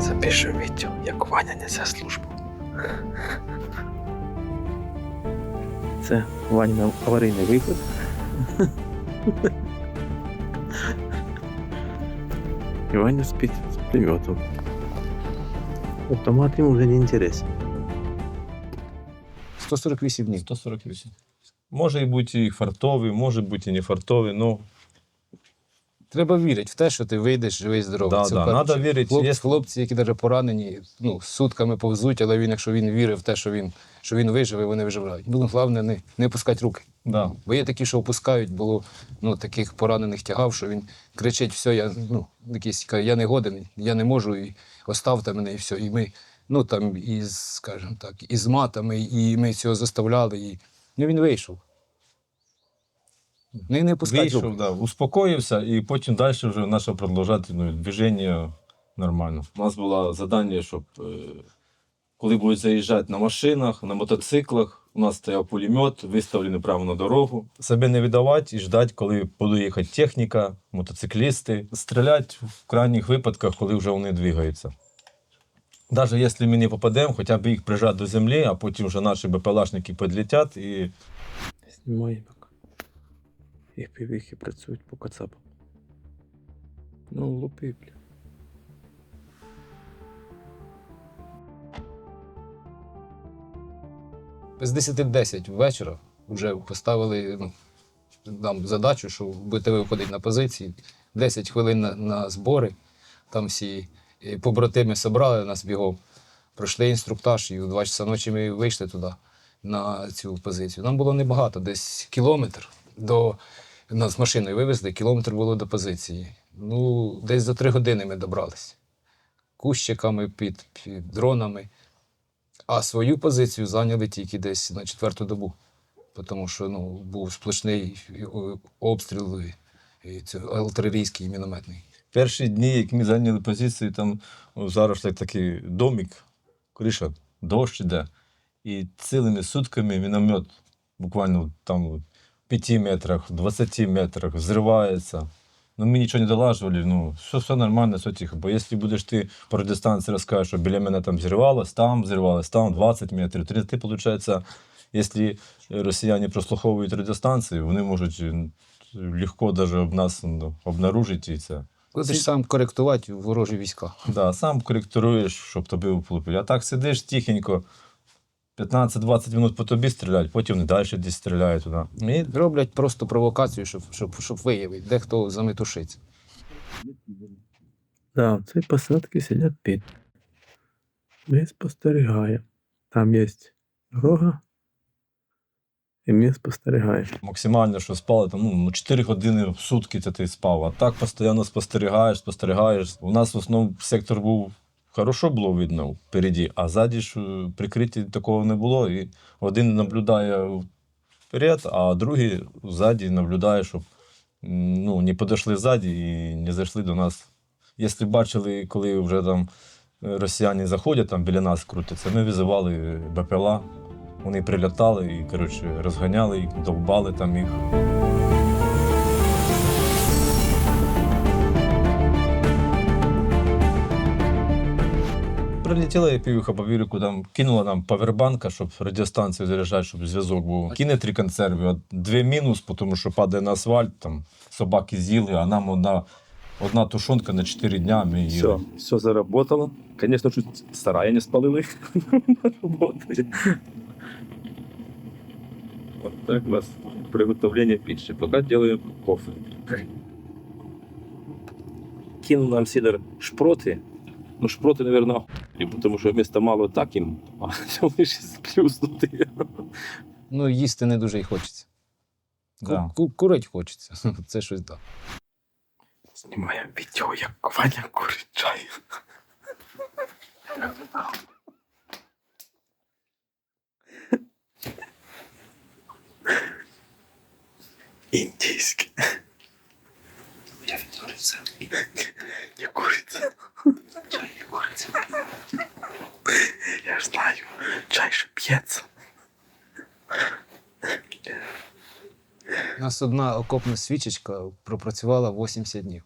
Запиши Вітю, як Ваня несе службу. Це Ваня аварійний виход. І Ваня спить з пулеметом. Автомат йому вже не інтересен. 148 днів. 148. Може і бути і фартовий, може бути і не фартовий, ну Треба вірити в те, що ти вийдеш живий здоровий. Да, Це да, надо вірити. Хлоп, Є- Хлопці, які навіть поранені, ну, сутками повзуть, але він, якщо він вірив в те, що він, що він виживе, вони виживають. Ну, головне, не, не опускати руки. да. Бо є такі, що опускають, було ну, таких поранених тягав, що він кричить, все, я, ну, якийсь, каже, я не годен, я не можу, і оставте мене, і все. І ми, ну там, із, скажімо так, із матами, і ми цього заставляли. І... Ну, він вийшов. Не, не пускати Вийшов, да, успокоївся, і потім далі вже наше продовжати ну, движення нормально. У нас було завдання, щоб е, коли будуть заїжджати на машинах, на мотоциклах, у нас стояв пулемет, виставлений прямо на дорогу. Себе не віддавати і ждати, коли буде їхати техніка, мотоциклісти. Стріляти в крайніх випадках, коли вже вони двигаються. Навіть якщо ми не попадемо, хоча б їх прижати до землі, а потім вже наші БПЛАшники підлетять і Знімаємо. Їх півіхи працюють по кацапам. Ну, лупи, бля. З 10-10 вечора вже поставили ну, нам задачу, що будете виходити на позиції. 10 хвилин на, на збори. Там всі е, побратими зібрали нас бігом. Пройшли інструктаж, і у 2 часа ночі ми вийшли туди, на цю позицію. Нам було небагато, десь кілометр до. Нас машиною вивезли, кілометр було до позиції. Ну, десь за три години ми добрались. Кущиками під, під дронами. А свою позицію зайняли тільки десь на четверту добу, тому що ну, був сплошний е, обстріл і, артилерійський і мінометний. Перші дні, як ми зайняли позицію, там о, зараз так- такий домик, криша, дощ іде. І цілими сутками міномет буквально там 5 метрах, в 20 метрах взривається. Ну, ми нічого не долажували, ну, все, все нормально, все тихо. Бо якщо будеш ти по радіостанції розкажеш, що біля мене там взривалось, там взривалось, там 20 метрів, 30, ти, виходить, якщо росіяни прослуховують радіостанції, вони можуть легко даже об нас ну, обнаружити це. Будеш сам коректувати ворожі війська. Да, сам коректуєш, щоб тобі влупили. А так сидиш тихенько, 15-20 минут по тобі стріляють, потім вони далі десь стріляють туди. І Роблять просто провокацію, щоб, щоб, щоб виявити, де хто заметушиться. Да, в цій посадці сидять під. Ми спостерігаємо. Там є дорога. І ми спостерігаємо. максимально, що спали, там, ну, 4 години в сутки це ти спав. А так постійно спостерігаєш, спостерігаєш. У нас в основному сектор був хорошо було видно впереді, а ззаді ж е, прикриття такого не було. І один наблюдає вперед, а другий ззаді наблюдає, щоб ну, не подошли ззаді і не зайшли до нас. Якщо бачили, коли вже там е, росіяни заходять, там біля нас крутяться, ми визивали БПЛА. Вони прилітали і коротше, розганяли довбали там їх. Прилетіла я півіха по вірику, там кинула нам павербанка, щоб радіостанцію заряджати, щоб зв'язок був. Кине три консерви, дві мінус, тому що падає на асфальт, там собаки з'їли, а нам одна, одна тушонка на 4 дня. Ми їли. Все, все заработало. Конечно, чуть сарая не спалили. Работает. Вот так у нас приготовление пищи. Пока делаем кофе. Кинул нам Сидор шпроты. Ну, шпроты, наверное, потому что места мало так им, а лишь сплюснутые. Ну, їсти не дуже й хочеться. Да. ку- Курить хочеться. Це щось так. Знімаємо відео, як Ваня курить чай. Індійське. Я відкуриться. Не куриться. Чай не куриться. Я знаю, чай же п'ється. У нас одна окопна свічечка пропрацювала 80 днів.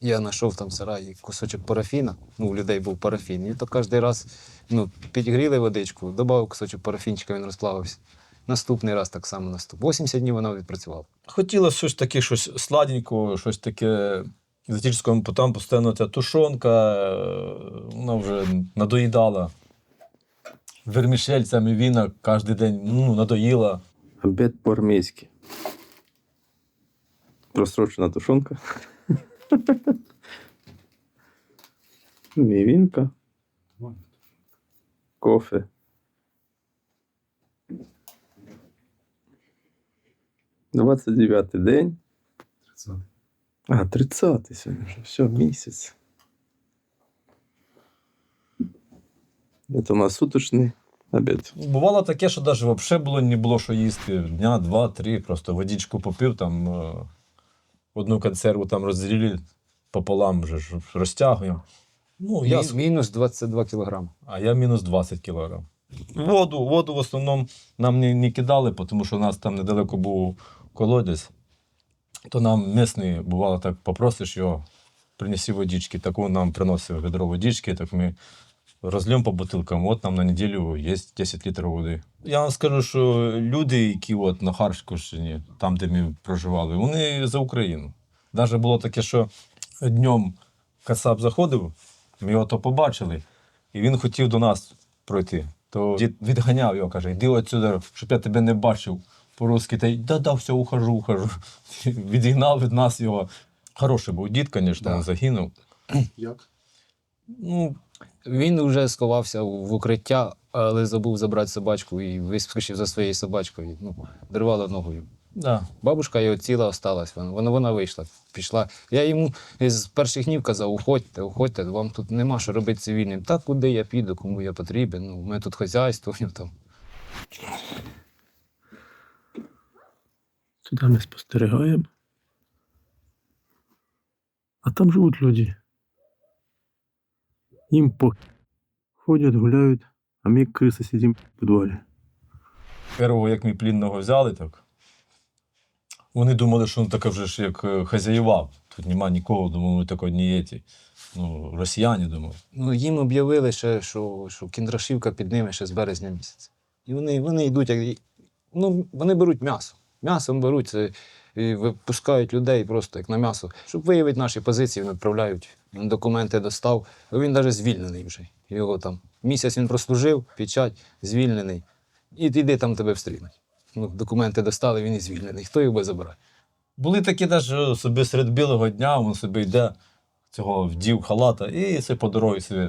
Я знайшов там в сараї кусочок парафіна, ну, у людей був парафін. І то кожен раз ну, підігріли водичку, додав кусочок парафінчика, він розплавився. Наступний раз так само наступ. 80 днів воно відпрацювало. Хотілося щось таке, щось сладенького, щось таке бо там постійно ця тушонка, е, вона вже надоїдала. Вермішель, ця мівіна кожен день ну, надоїла. Обед по-армейски. Просрочена тушонка. Мівінка. Кофе. Двадцять дев'ятий день. А, 30 сьогодні вже. Все, місяць. Це у нас суточний обід. Бувало таке, що навіть взагалі було не було що їсти. Дня, два, три, просто водичку попив, там е, одну консерву там розділили пополам, вже ж розтягуємо. Ну, я, Мі- Мінус 22 кілограми. а я мінус 20 кілограм. Воду, воду в основному нам не, не кидали, тому що у нас там недалеко був колодязь. То нам місний, бувало, так попросиш його, принеси водички. Так нам приносив відро водички, так ми розльємо по бутилкам. От нам на неділю є 10 літрів води. Я вам скажу, що люди, які от на Харківщині, там, де ми проживали, вони за Україну. Навіть було таке, що днем Кацап заходив, ми його то побачили, і він хотів до нас пройти. То дід відганяв його, каже, йди отсюди, щоб я тебе не бачив по-русски. Та й да-да, все, ухожу, ухожу. Відігнав від нас його. Хороший був дід, звісно, Да. загинув. Як? Ну, Він вже сховався в укриття, але забув забрати собачку і вискочив за своєю собачкою. Ну, дервала ногою. да. Бабушка його ціла осталась, вона, вона, вона вийшла, пішла. Я йому з перших днів казав: уходьте, уходьте, вам тут нема що робити цивільним. Та куди я піду, кому я потрібен. Ну, у мене тут хазяйство, там. Сюди ми спостерігаємо. А там живуть люди. Їм по ходять, гуляють, а ми як криси сидимо в підвалі. Первого, як ми плінного взяли, так. Вони думали, що він таке вже ж як е, хазяєва. Тут нема нікого, думали, тако одні ті. Ну, росіяни думали. Ну, їм об'явили ще, що, що кіндрашівка під ними ще з березня місяця. І вони, вони йдуть, як, ну, вони беруть м'ясо. М'ясом беруть це і випускають людей просто як на м'ясо. Щоб виявити наші позиції, відправляють. Документи достав. Він навіть звільнений вже. Його там місяць він прослужив, печать, звільнений. І йди там тебе встрінуть. Ну, документи достали, він і звільнений. Хто його буде забирати? Були такі навіть собі серед білого дня, він собі йде, цього вдів халата і все по дорозі собі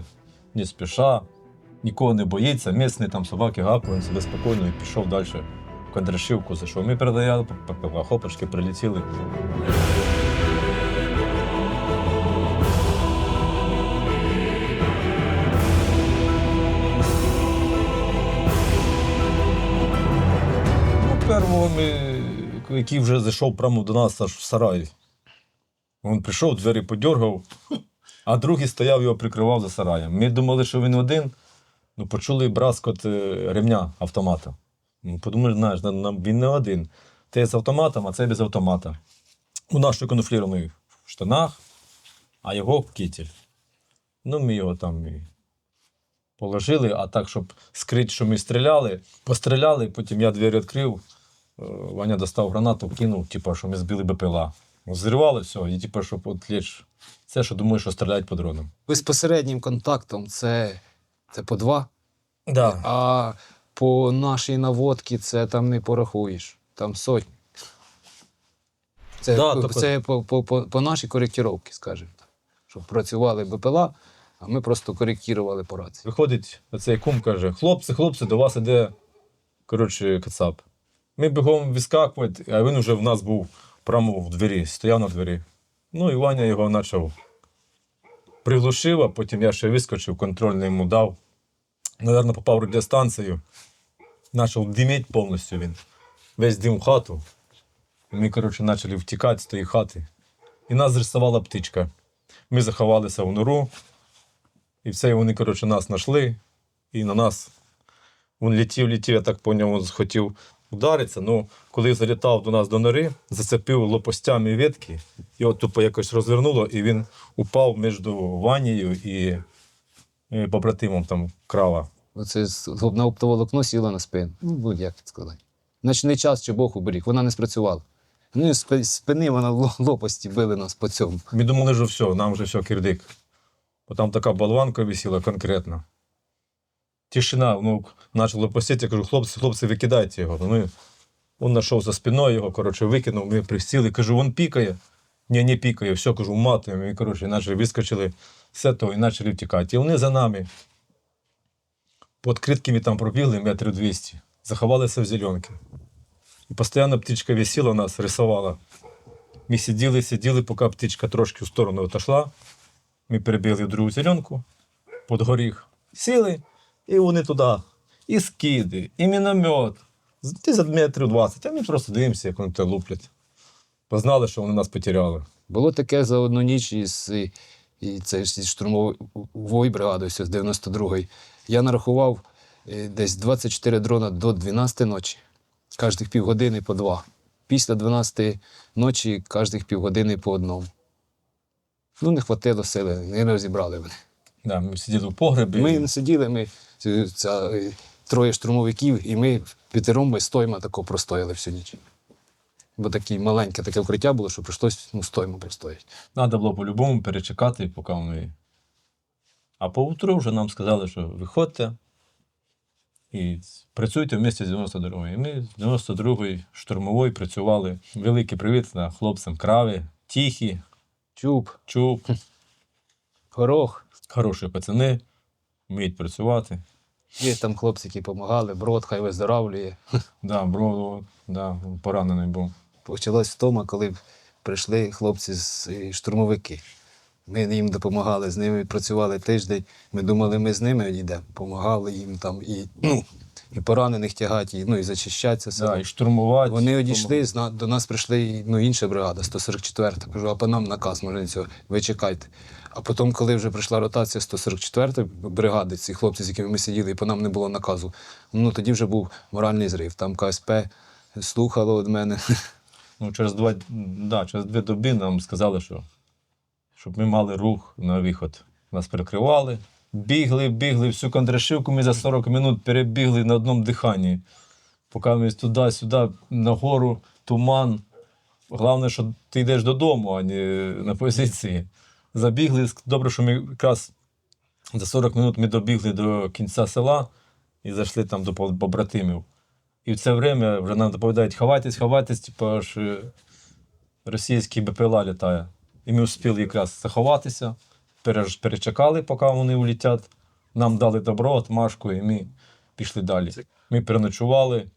не спіша, нікого не боїться, місний там собаки гапали, він собі спокійно і пішов далі в Кондрашівку, зайшов. Ми передаяли, ППВ, хопочки прилетіли. Ну, першого ми, який вже зайшов прямо до нас аж в сарай. Він прийшов, двері подергав, а другий стояв його прикривав за сараєм. Ми думали, що він один, ну почули браскот е, ремня автомата. Ну, подумали, знаєш, на- на- він не один. Ти з автоматом, а цей без автомата. У нас камуфлірований в штанах, а його кітель. Ну, ми його там і положили, а так, щоб скрити, що ми стріляли, постріляли, потім я двері відкрив. Е, Ваня достав гранату, кинув, типу, що ми збили БПЛА. Зривали все, і типу, щоб от ліч. Це, що думаю, що стріляють по дронам. Безпосереднім контактом це, це по два. Да. А по нашій наводці це там не порахуєш. Там сотні. Це, Да, по- це по, по, по, по нашій коректіровці, скажімо так. Щоб працювали БПЛА, а ми просто коректували по рації. Виходить, оцей кум каже: хлопці, хлопці, до вас іде коротше, кацап. Ми бігом відскакувати, а він вже в нас був прямо в двері, стояв на двері. Ну і Ваня його почав приглушив, а потім я ще вискочив, контрольний йому дав. Наверно, попав радіостанцію. Почав диміть повністю він. Весь дим в хату. Ми, коротше, почали втікати з тої хати. І нас зрисувала птичка. Ми заховалися в нору, і все, і вони, коротше, нас знайшли, і на нас. Він летів, летів, я так поняв, він хотів удариться. Ну, коли залітав до нас до нори, зацепив лопастями ветки, його тупо якось розвернуло, і він упав між Ванією і, і побратимом там крава. Оце на оптоволокно сіла на спину. Ну, будь-як сказати. Ночний час чи Бог уберіг, вона не спрацювала. Ну, і спини вона лопасті били нас по цьому. Ми думали, що все, нам вже все, кирдик. Бо там така болванка висіла конкретно. Тишина, ну, почали посіти, я кажу, хлопці, хлопці, викидайте його. Ну, він знайшов за спиною його, коротше, викинув, ми присіли, кажу, він пікає. Ні, не пікає, все, кажу, матуємо. І, коротше, почали вискочили з того і почали втікати. І вони за нами. По відкритками там пробігли метрів 200, заховалися в зеленки. І постійно птичка висіла нас, рисувала. Ми сиділи, сиділи, поки птичка трошки в сторону отошла. Ми перебігли в другу зеленку під горіх. Сіли, і вони туди. І скиди, і міномет. Десь за метрів 20, а ми просто дивимося, як вони те луплять. Познали, що вони нас потеряли. Було таке за одну ніч із і, це ж зі штурмової з 92-ї. Я нарахував е, десь 24 дрона до 12 ночі. Кожних півгодини по два. Після 12 ночі кожних півгодини по одному. Ну, не хватило сили, не розібрали вони. Да, ми сиділи в погребі. Ми не сиділи, ми це, це, е, троє штурмовиків, і ми п'ятером ми стоїмо тако простояли всю ніч. Бо таке маленьке таке укриття було, що прийшлось ну, стоїмо простояти. Треба було по-любому перечекати, поки вони. А поутру вже нам сказали, що виходьте і працюйте в місті з 92-ї. Ми з 92-ї штурмової працювали. Великий привіт на хлопцям краві, тихі, Чуб, чуб, горох. хороші пацани, вміють працювати. Є там хлопці, які допомагали, брод хай виздоравлює. Да, бро, да, поранений був. Почалась втома, коли прийшли хлопці з штурмовики. Ми їм допомагали, з ними працювали тиждень. Ми думали, ми з ними йдемо. Помагали їм там і, ну, і поранених тягати, і, ну, і зачищатися. Да, і штурмувати. Вони одійшли, до нас прийшли ну, інша бригада, 144-та. Кажу, а по нам наказ, може цього, ви чекайте. А потім, коли вже прийшла ротація 144 бригади, ці хлопці, з якими ми сиділи, і по нам не було наказу, ну тоді вже був моральний зрив. Там КСП слухало від мене. Ну, через два, да, через дві доби нам сказали, що щоб ми мали рух на виход. Нас перекривали, бігли, бігли, всю контрашивку ми за 40 минут перебігли на одному диханні. Поки ми туди-сюди, нагору, туман. Головне, що ти йдеш додому, а не на позиції. Забігли. Добре, що ми якраз за 40 минут ми добігли до кінця села і зайшли там до побратимів. І в це время вже нам доповідають, ховайтесь, ховайтесь, типу, аж е, російський БПЛА літає. І ми встигли якраз заховатися, перечекали, поки вони улетять. Нам дали добро, отмашку, і ми пішли далі. Ми переночували,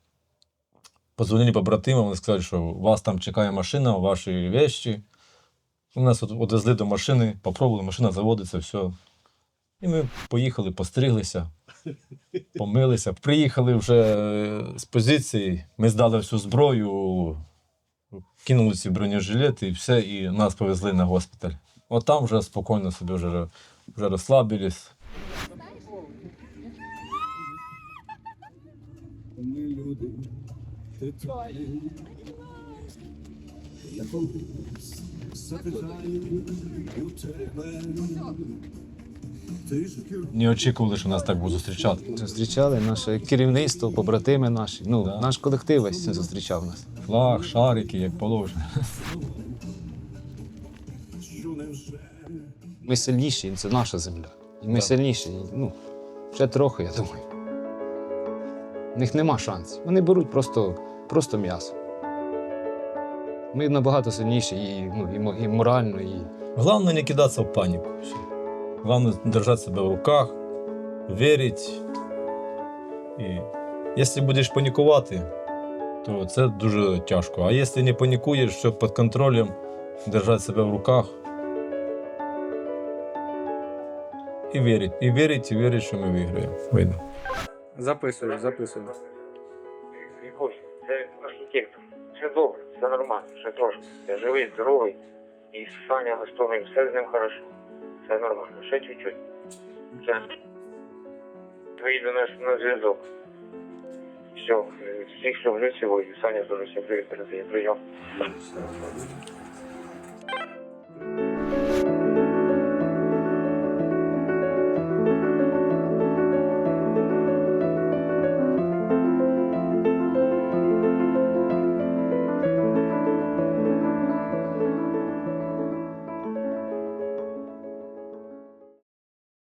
позвонили побратимам, вони сказали, що вас там чекає машина, ваші вещі. Нас одвезли до машини, попробували, машина заводиться, все. І ми поїхали, постриглися, помилися. Приїхали вже з позиції, ми здали всю зброю, кинули ці бронежилети і все, і нас повезли на госпіталь. От там вже спокійно собі вже, вже розслабились. Ми люди. Я колись у. Не очікували, що нас так будуть зустрічати. Зустрічали наше керівництво, побратими наші. Ну, Да. наш колектив весь зустрічав нас. Флаг, шарики, як положено. Ми сильніші, це наша земля. І ми Так. сильніші. Ну, ще трохи, я думаю. У них нема шансів. Вони беруть просто, просто м'ясо. Ми набагато сильніші і, ну, і, і морально, і Главное не кидаться в панику. Главное держать себя в руках, верить. І якщо будеш панікувати, то це дуже тяжко. А якщо не панікуєш, все під контролем, держати себе в руках. І вірить, і вірить, і вірить, що ми виграємо. Вийдемо. Записую, записую. Це архітектор. Все добре, все нормально, все трошки. Я живий, здоровий. І Саня Гостовий, все з ним хорошо. Все нормально, ще чуть-чуть. Все. Вийду на, на зв'язок. Все, всіх люблю сьогодні. Саня дуже всім привіт передає. Прийом.